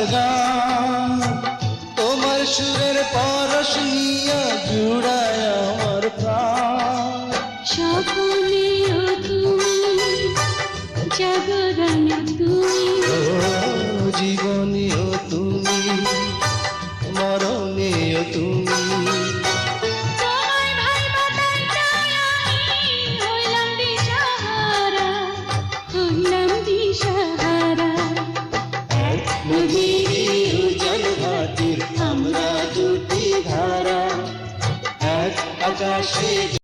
তোমার গান তোমার সুরের পরশ নিয়ে জুড়ায় আমার প্রাণ। স্বপনেও তুমি উজান ঘাটির আমরা দুটি ধারা। এক আকাশে